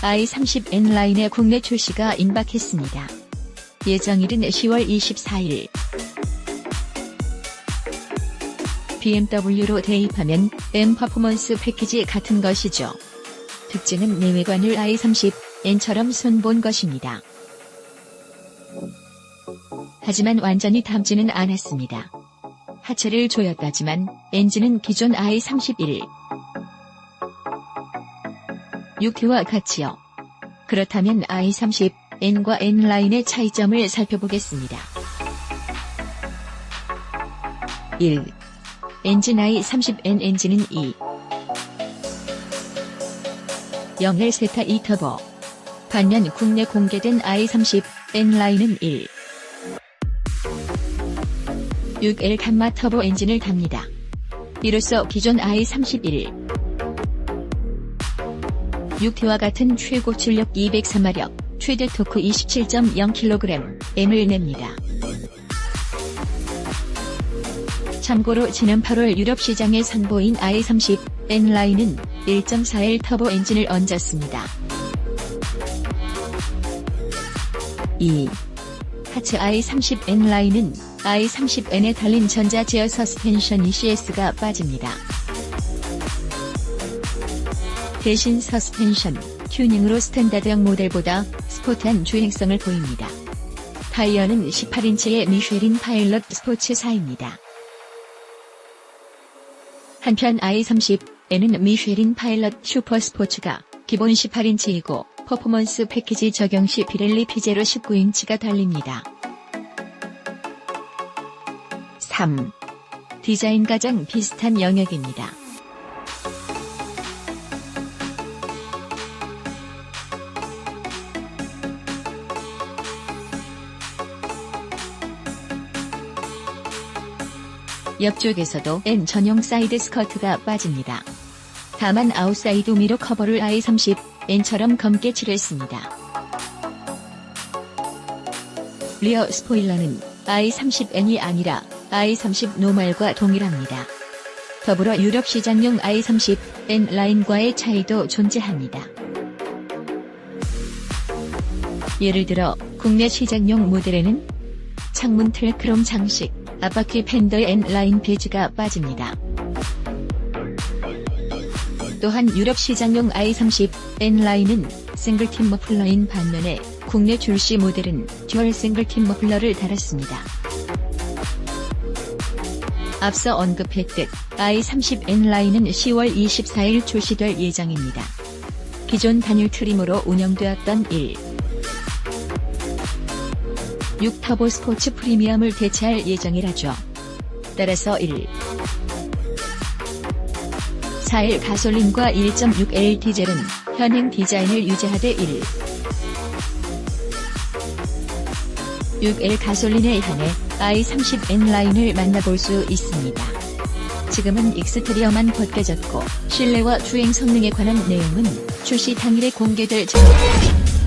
i30N 라인의 국내 출시가 임박했습니다. 예정일은 10월 24일. BMW로 대입하면 M 퍼포먼스 패키지 같은 것이죠. 특징은 내외관을 i30N처럼 손본 것입니다. 하지만 완전히 담지는 않았습니다. 하체를 조였다지만 엔진은 기존 i31 6기와 같이요. 그렇다면 i30 N과 N라인의 차이점을 살펴보겠습니다. 1. 엔진 i30N 엔진은 2. 0L 세타 2 터보. 반면 국내 공개된 i30 N라인은 1. 6L 감마 터보 엔진을 답니다. 이로써 기존 i31 6T와 같은 최고 출력 203마력, 최대 토크 27.0kg, M을 냅니다. 참고로 지난 8월 유럽 시장에 선보인 i30 N라인은 1.4L 터보 엔진을 얹었습니다. 2. 하츠 i30 N라인은 i30N에 달린 전자 제어 서스펜션 ECS가 빠집니다. 대신 서스펜션, 튜닝으로 스탠다드형 모델보다 스포트한 주행성을 보입니다. 타이어는 18인치의 미쉐린 파일럿 스포츠사입니다. 한편 i30N은 미쉐린 파일럿 슈퍼 스포츠가 기본 18인치이고 퍼포먼스 패키지 적용 시 피렐리 피제로 19인치가 달립니다. 3. 디자인 가장 비슷한 영역입니다. 옆쪽에서도 N 전용 사이드 스커트가 빠집니다. 다만 아웃사이드 미러 커버를 i30 N처럼 검게 칠했습니다. 리어 스포일러는 i30N이 아니라 i30 노멀과 동일합니다. 더불어 유럽 시장용 i30 N 라인과의 차이도 존재합니다. 예를 들어 국내 시장용 모델에는 창문 틀 크롬 장식, 앞바퀴 팬더 N 라인 베지가 빠집니다. 또한 유럽 시장용 i30 N 라인은 싱글팀 머플러인 반면에 국내 출시 모델은 듀얼 싱글팀 머플러를 달았습니다. 앞서 언급했듯 i30 N 라인은 10월 24일 출시될 예정입니다. 기존 단일 트림으로 운영되었던 1. 6터보 스포츠 프리미엄을 대체할 예정이라죠. 따라서 1. 4일 가솔린과 1.6L 디젤은 현행 디자인을 유지하되 1. 6L 가솔린에 한해 i30N 라인을 만나볼 수 있습니다. 지금은 익스테리어만 벗겨졌고 실내와 주행 성능에 관한 내용은 출시 당일에 공개될 전입니다.